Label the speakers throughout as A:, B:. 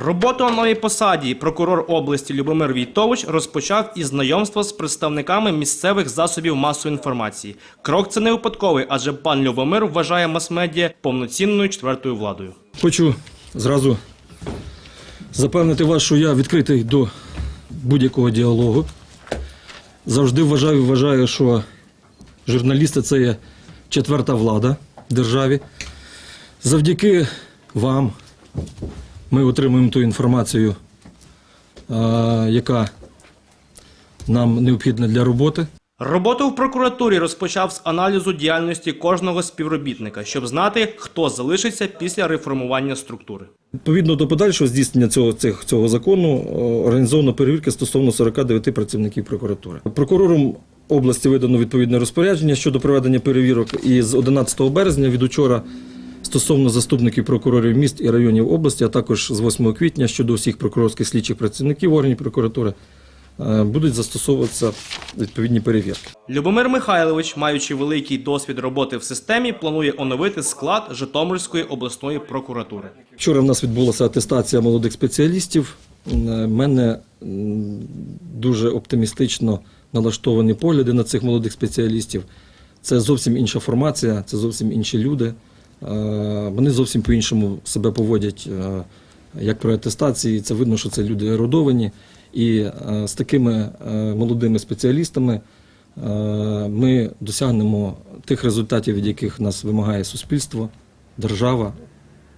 A: Роботу на новій посаді прокурор області Любомир Війтович розпочав із знайомства з представниками місцевих засобів масової інформації. Крок це не випадковий, адже пан Любомир вважає мас-медіа повноцінною четвертою владою.
B: Хочу зразу запевнити вас, що я відкритий до будь-якого діалогу. Завжди вважаю, вважаю, що журналісти це є четверта влада в державі. Завдяки вам ми отримуємо ту інформацію, е, яка нам необхідна для роботи.
A: Роботу в прокуратурі розпочав з аналізу діяльності кожного співробітника, щоб знати, хто залишиться після реформування структури.
B: Відповідно до подальшого здійснення цього, цих, цього закону о, організовано перевірки стосовно 49 працівників прокуратури. Прокурором області видано відповідне розпорядження щодо проведення перевірок і з 11 березня від учора стосовно заступників прокурорів міст і районів області, а також з 8 квітня щодо всіх прокурорських слідчих працівників органів прокуратури е, будуть застосовуватися відповідні перевірки.
A: Любомир Михайлович, маючи великий досвід роботи в системі, планує оновити склад Житомирської обласної прокуратури.
B: Вчора в нас відбулася атестація молодих спеціалістів. У мене дуже оптимістично налаштовані погляди на цих молодих спеціалістів. Це зовсім інша формація, це зовсім інші люди. Е, Вони зовсім по-іншому себе поводять е, як при атестації. Це видно, що це люди ерудовані. І е, з такими молодими спеціалістами ми досягнемо тих результатів, від яких нас вимагає суспільство, держава,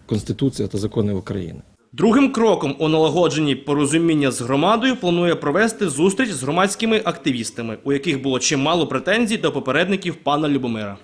B: Конституція та закони України.
A: Другим кроком у налагодженні порозуміння з громадою планує провести зустріч з громадськими активістами, у яких було чимало претензій до попередників пана Любомира.